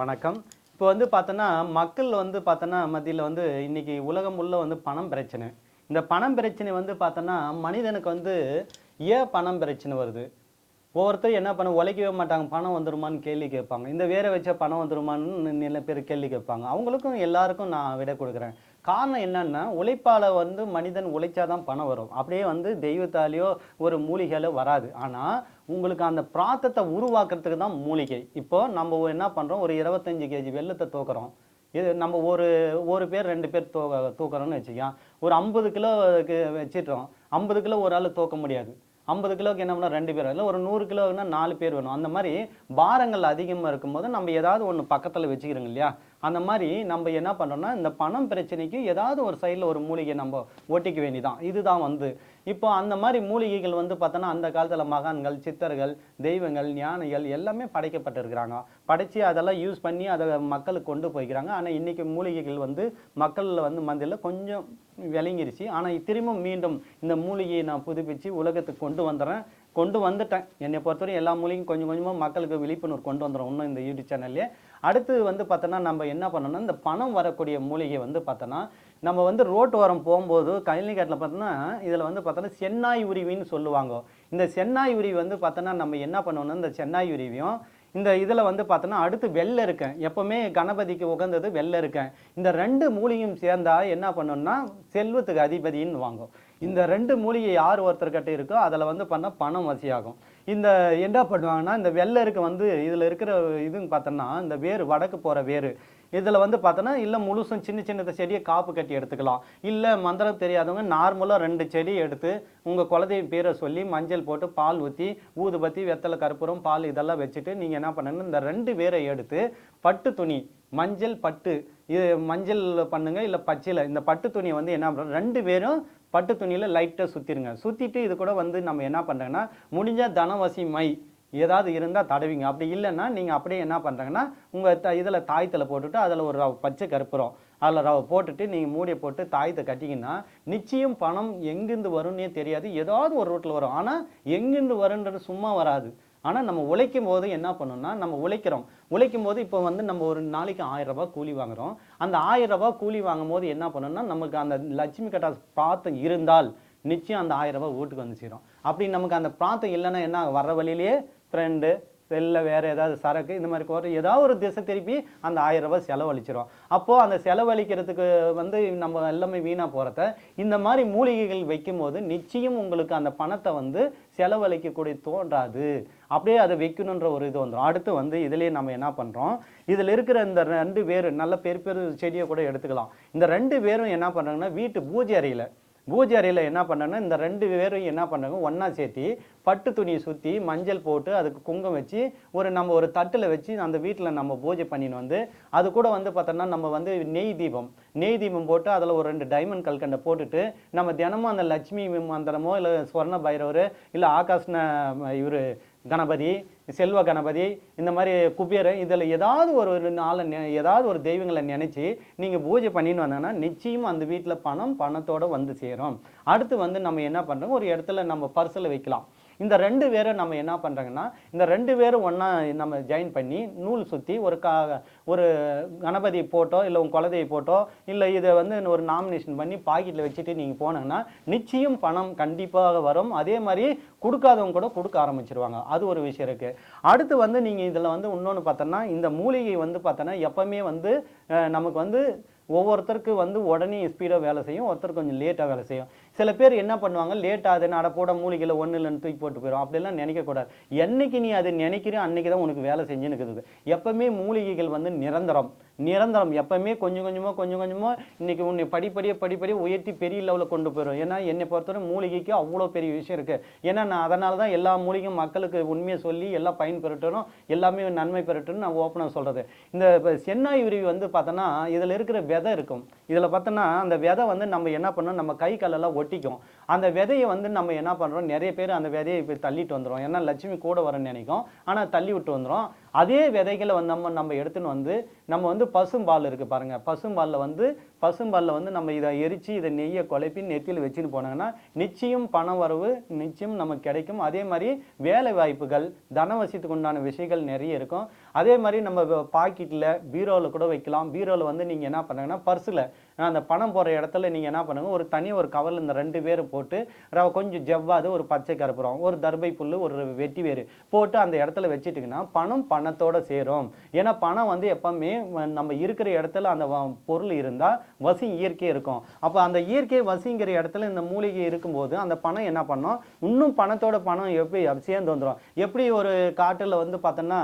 வணக்கம். இப்போ வந்து பார்த்தோன்னா மக்கள் வந்து பார்த்தோன்னா மத்தியில் வந்து இன்னைக்கு உலகம் உள்ள வந்து பணம் பிரச்சனை. இந்த பணம் பிரச்சனை வந்து பார்த்தோன்னா மனிதனுக்கு வந்து ஏன் பணம் பிரச்சனை வருது? ஒவ்வொருத்தரும் என்ன பண்ண உழைக்கவே மாட்டாங்க பணம் வந்துருமான்னு கேள்வி கேட்பாங்க. இந்த வேற வச்சா பணம் வந்துருமான்னு நிறைய பேர் கேள்வி கேட்பாங்க. அவங்களுக்கும் எல்லாருக்கும் நான் விட கொடுக்குறேன். காரணம் என்னன்னா உழைப்பால் வந்து மனிதன் உழைச்சாதான் பணம் வரும். அப்படியே வந்து தெய்வத்தாலேயோ ஒரு மூலிகையாலோ வராது. ஆனால் உங்களுக்கு அந்த பிராத்தத்தை உருவாக்குறதுக்கு தான் மூலிகை. இப்போ நம்ம என்ன பண்ணுறோம் ஒரு இருபத்தஞ்சி கேஜி வெள்ளத்தை தூக்குறோம். இது நம்ம ஒரு ஒரு பேர் ரெண்டு பேர் தூ தூக்குறோம்னு வச்சுக்கோங்க. ஒரு ஐம்பது கிலோக்கு வச்சிட்றோம். ஐம்பது கிலோ ஒரு ஆள் தூக்க முடியாது. ஐம்பது கிலோக்கு என்ன பண்ணால் ரெண்டு பேர். இல்லை ஒரு நூறு கிலோன்னா நாலு பேர் வேணும். அந்த மாதிரி பாரங்கள் அதிகமாக இருக்கும்போது நம்ம ஏதாவது ஒன்று பக்கத்தில் வச்சுக்கிறோங்க இல்லையா? அந்த மாதிரி நம்ம என்ன பண்ணுறோம்னா இந்த பணம் பிரச்சனைக்கு ஏதாவது ஒரு சைடில் ஒரு மூலிகை நம்ம ஒட்டிக்க வேண்டிதான். இதுதான் வந்து. இப்போ அந்த மாதிரி மூலிகைகள் வந்து பார்த்தோன்னா அந்த காலத்தில் மகான்கள் சித்தர்கள் தெய்வங்கள் ஞானிகள் எல்லாமே படைக்கப்பட்டிருக்கிறாங்க. படைச்சு அதெல்லாம் யூஸ் பண்ணி அதை மக்களுக்கு கொண்டு போய்க்கிறாங்க. ஆனால் இன்றைக்கி மூலிகைகள் வந்து மக்களில் வந்து மந்தியில் கொஞ்சம் விளங்கிருச்சு. ஆனால் திரும்ப மீண்டும் இந்த மூலிகையை நான் புதுப்பிச்சு உலகத்துக்கு கொண்டு வந்துடுறேன் கொண்டு வந்துட்டேன். என்னை பொறுத்தவரைக்கும் எல்லா மூலிகையும் கொஞ்சம் கொஞ்சமாக மக்களுக்கு விழிப்புணர்வு கொண்டு வந்துடும் இன்னும் இந்த யூடியூப் சேனல்லே அடுத்து வந்து பார்த்தோன்னா நம்ம என்ன பண்ணணும்னா இந்த பணம் வரக்கூடிய மூலிகை வந்து பார்த்தோன்னா நம்ம வந்து ரோட்டு ஓரம் போகும்போது கழனிக்காட்டில் பார்த்தோன்னா இதில் வந்து பார்த்தோன்னா சென்னாய் உருவின்னு சொல்லுவாங்க. இந்த சென்னாய் உருவி வந்து பார்த்தோன்னா நம்ம என்ன பண்ணணும்னா இந்த சென்னாய் உருவியும் இந்த இதில் வந்து பார்த்தோன்னா அடுத்து வெள்ளை இருக்கேன். எப்போவுமே கணபதிக்கு உகந்தது வெள்ளை இருக்கேன். இந்த ரெண்டு மூலிகையும் சேர்ந்தால் என்ன பண்ணணும்னா செல்வத்துக்கு அதிபதின்னு வாங்கும். இந்த ரெண்டு மூலிகை யார் ஒருத்தர்கிட்ட இருக்கோ அதில் வந்து பண்ணால் பணம் வசியாகும். இந்த என்ன பண்ணுவாங்கன்னா இந்த வெள்ளை வந்து இதில் இருக்கிற இதுன்னு பார்த்தோன்னா இந்த வேறு வடக்கு போகிற வேறு. இதில் வந்து பார்த்தோன்னா இல்லை முழுசும் சின்ன சின்ன செடியை காப்பு கட்டி எடுத்துக்கலாம். இல்லை மந்திரம் தெரியாதவங்க நார்மலாக ரெண்டு செடி எடுத்து உங்கள் குலதெய்வ பேரை சொல்லி மஞ்சள் போட்டு பால் ஊற்றி ஊதுபத்தி வெத்தலை கற்பூரம் பால் இதெல்லாம் வச்சுட்டு நீங்கள் என்ன பண்ணணும் இந்த ரெண்டு பேரை எடுத்து பட்டு துணி மஞ்சள் பட்டு இது மஞ்சள் பண்ணுங்க இல்லை பச்சையில் இந்த பட்டு துணியை வந்து என்ன பண்ணுறோம் ரெண்டு பேரும் பட்டு துணியில் லைட்டாக சுற்றிருங்க சுற்றிட்டு இது கூட வந்து நம்ம என்ன பண்ணுறோங்கன்னா முடிஞ்ச தனவசி மை ஏதாவது இருந்தால் தடவிங்க. அப்படி இல்லைன்னா நீங்கள் அப்படியே என்ன பண்ணுறாங்கன்னா உங்கள் த இதில் தாயத்தில் போட்டுட்டு அதில் ஒரு ரவ பச்சை கற்பூரம் அதில் ரவை போட்டுட்டு நீங்கள் மூடியை போட்டு தாயத்தை கட்டிங்கன்னா நிச்சயம் பணம் எங்கேருந்து வரும்னே தெரியாது. ஏதாவது ஒரு ரூட்டில் வரும். ஆனால் எங்கேருந்து வருன்றது சும்மா வராது. ஆனால் நம்ம உழைக்கும் போது என்ன பண்ணணும்னா நம்ம உழைக்கிறோம். உழைக்கும் போது இப்போ வந்து நம்ம ஒரு நாளைக்கு ஆயிரம் கூலி வாங்குறோம். அந்த ஆயிரம் கூலி வாங்கும் போது என்ன பண்ணணும்னா நமக்கு அந்த லட்சுமி கட்டாஸ் பிராத்தம் இருந்தால் நிச்சயம் அந்த ஆயிரம் வீட்டுக்கு வந்து சேரும். அப்படி நமக்கு அந்த பிராத்தம் இல்லைன்னா என்ன வர வர்ற வழியிலேயே ஃப்ரெண்டு செல்ல வேறு ஏதாவது சரக்கு இந்த மாதிரி கோர ஏதாவது ஒரு திசை திருப்பி அந்த ஆயிரம் ரூபாய் செலவழிச்சிரும். அப்போது அந்த செலவழிக்கிறதுக்கு வந்து நம்ம எல்லாமே வீணாக போகிறத இந்த மாதிரி மூலிகைகள் வைக்கும்போது நிச்சயம் உங்களுக்கு அந்த பணத்தை வந்து செலவழிக்கக்கூடிய தோன்றாது. அப்படியே அதை வைக்கணுன்ற ஒரு இது வந்துடும் அடுத்து வந்து இதுலேயே நம்ம என்ன பண்ணுறோம் இதில் இருக்கிற இந்த ரெண்டு பேர் நல்ல பெரு பெரு செடியை கூட எடுத்துக்கலாம். இந்த ரெண்டு பேரும் என்ன பண்ணுறாங்கன்னா வீட்டு பூஜை அறையில் பூஜை அறையில் என்ன பண்ணாங்கன்னா இந்த ரெண்டு பேரும் என்ன பண்ணாங்க ஒன்றா சேர்த்து பட்டு துணியை சுற்றி மஞ்சள் போட்டு அதுக்கு குங்கம் வச்சு ஒரு நம்ம ஒரு தட்டில் வச்சு அந்த வீட்டில் நம்ம பூஜை பண்ணின்னு வந்து அது கூட வந்து பார்த்தோன்னா நம்ம வந்து நெய் தீபம். நெய் தீபம் போட்டு அதில் ஒரு ரெண்டு டைமண்ட் கல்கண்டை போட்டுட்டு நம்ம தினமும் அந்த லட்சுமி மந்திரமோ இல்லை ஸ்வர்ண பைரவர் இல்லை ஆகாஷ்ன இவர் கணபதி செல்வ கணபதி இந்த மாதிரி குபேர் இதில் ஏதாவது ஒரு நாளை நெ- ஏதாவது ஒரு தெய்வங்களை நினச்சி நீங்கள் பூஜை பண்ணின்னு வந்தோன்னா நிச்சயமாக அந்த வீட்டில் பணம் பணத்தோடு வந்து சேரும். அடுத்து வந்து நம்ம என்ன பண்ணுறோம் ஒரு இடத்துல நம்ம பர்சில் வைக்கலாம். இந்த ரெண்டு பேரும் நம்ம என்ன பண்ணுறாங்கன்னா இந்த ரெண்டு பேரும் ஒன்றா நம்ம ஜாயின் பண்ணி நூல் சுற்றி ஒரு கா ஒரு கணபதி போட்டோ இல்லை உங்கள் குலதெய்வ போட்டோ இல்லை இதை வந்து ஒரு நாமினேஷன் பண்ணி பாக்கெட்டில் வச்சுட்டு நீங்கள் போனீங்கன்னா நிச்சயம் பணம் கண்டிப்பாக வரும். அதே மாதிரி கொடுக்காதவங்க கூட கொடுக்க ஆரம்பிச்சிருவாங்க. அது ஒரு விஷயம் இருக்குது அடுத்து வந்து நீங்கள் இதில் வந்து இன்னொன்று பார்த்தோன்னா இந்த மூலிகை வந்து பார்த்தோன்னா எப்போவுமே வந்து நமக்கு வந்து ஒவ்வொருத்தருக்கு வந்து உடனே ஸ்பீடாக வேலை செய்யும் ஒருத்தர் கொஞ்சம் லேட்டாக வேலை செய்யும். சில பேர் என்ன பண்ணுவாங்க லேட் ஆகுது நட போட மூலிகையில் ஒன்று இல்லைன்னு தூக்கி போட்டு போயிடும் அப்படிலாம் நினைக்கக்கூடாது என்றைக்கு நீ அதை நினைக்கிறேன் அன்னைக்கு தான் உனக்கு வேலை செஞ்சுன்னு இருக்குது எப்போவுமே மூலிகைகள் வந்து நிரந்தரம். நிரந்தரம். எப்பவுமே கொஞ்சம் கொஞ்சமாக கொஞ்சம் கொஞ்சமாக இன்றைக்கி உன்னை படிப்படியே படிப்படியே உயர்த்தி பெரிய லெவலில் கொண்டு போயிடும் ஏன்னா என்னை பொறுத்தவரை மூலிகைக்கு அவ்வளோ பெரிய விஷயம் இருக்குது ஏன்னா நான் அதனால தான் எல்லா மூலிகையும் மக்களுக்கு உண்மையை சொல்லி எல்லாம் பயன் பெறட்டும் எல்லாமே நன்மை பெறட்டும்னு நான் ஓப்பனாக சொல்கிறது இந்த இப்போ சென்னாய் உருவி வந்து பார்த்தோன்னா இதில் இருக்கிற விதை இருக்கும். இதில் பார்த்தோன்னா அந்த விதை வந்து நம்ம என்ன பண்ணோம் நம்ம கை காலெல்லாம் ஒட்டிக்கும். அந்த விதையை வந்து நம்ம என்ன பண்ணுறோம் நிறைய பேர் அந்த விதையை இப்போ தள்ளிட்டு வந்துடும் ஏன்னா லட்சுமி கூட வரன்னு நினைக்கும். ஆனால் தள்ளி விட்டு வந்துடும் அதே விதைகளை வந்து நம்ம நம்ம எடுத்துன்னு வந்து நம்ம வந்து பசும்பால் இருக்குது பாருங்கள் பசும்பாலில் வந்து பசும்பாலில் வந்து நம்ம இதை எரித்து இதை நெய்யை குழப்பி நெத்தியில் வச்சுன்னு போனாங்கன்னா நிச்சயம் பண வரவு நிச்சயம் நமக்கு கிடைக்கும். அதே மாதிரி வேலை வாய்ப்புகள் தனவசியத்துக்கு உண்டான விஷயங்கள் நிறைய இருக்கும். அதே மாதிரி நம்ம பாக்கெட்டில் பீரோவில் கூட வைக்கலாம். பீரோவில் வந்து நீங்கள் என்ன பண்ணுங்கன்னா பர்ஸில் அந்த பணம் போகிற இடத்துல நீங்கள் என்ன பண்ணுங்கள் ஒரு தனி ஒரு கவரில் இந்த ரெண்டு பேர் போட்டு ர- கொஞ்சம் ஜவ்வாது ஒரு பச்சை கருப்புறம் ஒரு தர்பை புல் ஒரு வெட்டி வேறு போட்டு அந்த இடத்துல வச்சுட்டிங்கன்னா பணம் பணத்தோடு சேரும். ஏன்னா பணம் வந்து எப்பவுமே நம்ம இருக்கிற இடத்துல அந்த வ- பொருள் இருந்தால் வசி இயற்கை இருக்கும். அப்போ அந்த இயற்கை வசிங்கிற இடத்துல இந்த மூலிகை இருக்கும்போது அந்த பணம் என்ன பண்ணோம்? இன்னும் பணத்தோட பணம் எப்படி சேர்ந்து வந்துடும் எப்படி ஒரு காட்டில் வந்து பார்த்தோன்னா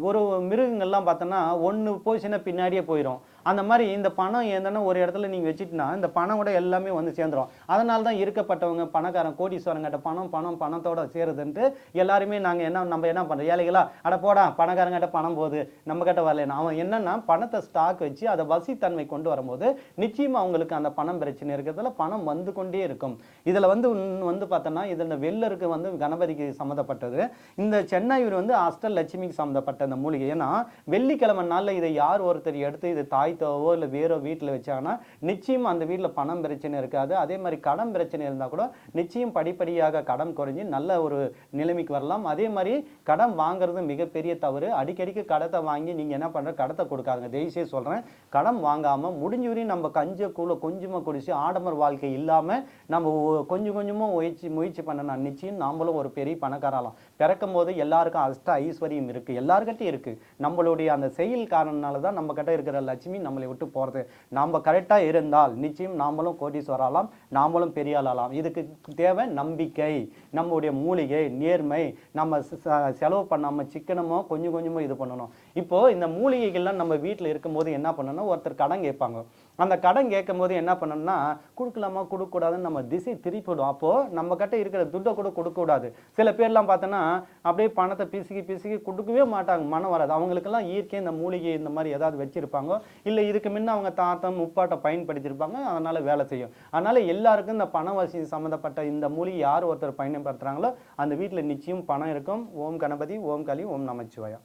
ஒரு மிருகங்கள்லாம் பார்த்தோன்னா ஒன்று போச்சுன்னா பின்னாடியே போயிடும் அந்த மாதிரி இந்த பணம் ஏந்தனா ஒரு இடத்துல நீங்கள் வச்சுட்டுனா இந்த பணம் கூட எல்லாமே வந்து சேர்ந்துரும். அதனால தான் இருக்கப்பட்டவங்க பணக்காரன் கோடீஸ்வரங்கிட்ட பணம் பணம் பணத்தோட சேருதுன்ட்டு எல்லாருமே நாங்கள் என்ன நம்ம என்ன பண்ணுறோம் ஏழைகளா? அட போடா பணக்காரங்கிட்ட பணம் போகுது நம்ம கிட்ட வரலன்னா அவன் என்னன்னா பணத்தை ஸ்டாக் வச்சு அதை வசித்தன்மை கொண்டு வரும்போது நிச்சயமாக அவங்களுக்கு அந்த பணம் பிரச்சனை இருக்கிறதுல பணம் வந்து கொண்டே இருக்கும். இதில் வந்து இன்னும் வந்து பார்த்தோன்னா இதில் வெள்ளருக்கு வந்து கணபதிக்கு சம்மந்தப்பட்டது. இந்த சென்னையூர் வந்து அஷ்டலட்சுமிக்கு சம்மந்தப்பட்ட இந்த மூலிகை. ஏன்னா வெள்ளிக்கிழமை நாளில் இதை யார் ஒருத்தர் எடுத்து இது தாய் தாய்த்தோவோ இல்லை வேறோ வீட்டில் வச்சாங்கன்னா நிச்சயம் அந்த வீட்டில் பணம் பிரச்சனை இருக்காது. அதே மாதிரி கடன் பிரச்சனை இருந்தால் கூட நிச்சயம் படிப்படியாக கடன் குறைஞ்சி நல்ல ஒரு நிலைமைக்கு வரலாம். அதே மாதிரி கடன் வாங்குறது மிகப்பெரிய தவறு. அடிக்கடிக்கு கடத்தை வாங்கி நீங்கள் என்ன பண்ணுற கடத்தை கொடுக்காதுங்க. தயவுசெய்து சொல்கிறேன் கடன் வாங்காமல் முடிஞ்ச வரையும் நம்ம கஞ்ச கூழ கொஞ்சமாக குடிச்சு ஆடம்பர வாழ்க்கை இல்லாமல் நம்ம கொஞ்சம் கொஞ்சமாக முயற்சி முயற்சி பண்ணனா நிச்சயம் நாமளும் ஒரு பெரிய பணக்காரலாம். பிறக்கும் போது எல்லாருக்கும் அஷ்ட ஐஸ்வர்யம் இருக்குது எல்லாருக்கிட்டையும் இருக்குது நம்மளுடைய அந்த செயல் காரணனால தான் நம்ம கிட்ட இருக்கிற லட்சுமி நம்மளை விட்டு போகிறது நம்ம கரெக்டாக இருந்தால் நிச்சயம் நாமளும் கோடீஸ்வராலாம் நாமளும் பெரிய இதுக்கு தேவை நம்பிக்கை நம்முடைய மூலிகை நேர்மை நம்ம செலவு பண்ணாமல் சிக்கனமோ கொஞ்சம் கொஞ்சமாக இது பண்ணணும். இப்போ இந்த மூலிகைகள்லாம் நம்ம வீட்டில் இருக்கும்போது என்ன பண்ணணும் ஒருத்தர் கடன் கேட்பாங்க. அந்த கடன் கேட்கும் போது என்ன பண்ணணும்னா கொடுக்கலாமா கொடுக்கக்கூடாதுன்னு நம்ம திசை திருப்பிடும் அப்போது நம்ம கிட்ட இருக்கிற துட்டை கூட கொடுக்கக்கூடாது சில பேர்லாம் பார்த்தோன்னா அப்படியே பணத்தை பிசுக்கி பிசுக்கி கொடுக்கவே மாட்டாங்க. மனம் வராது. அவங்களுக்கெல்லாம் இயற்கை இந்த மூலிகை இந்த மாதிரி ஏதாவது வச்சிருப்பாங்க. இல்லை இதுக்கு முன்ன அவங்க தாத்தம் முப்பாட்டை பயன்படுத்தியிருப்பாங்க அதனால வேலை செய்யும். அதனால எல்லாருக்கும் இந்த பண வசதி சம்மந்தப்பட்ட இந்த மூலிகை யார் ஒருத்தர் பயன்படுத்துகிறாங்களோ அந்த வீட்டில் நிச்சயம் பணம் இருக்கும். ஓம் கணபதி ஓம் கலி ஓம் நமச்சிவாயா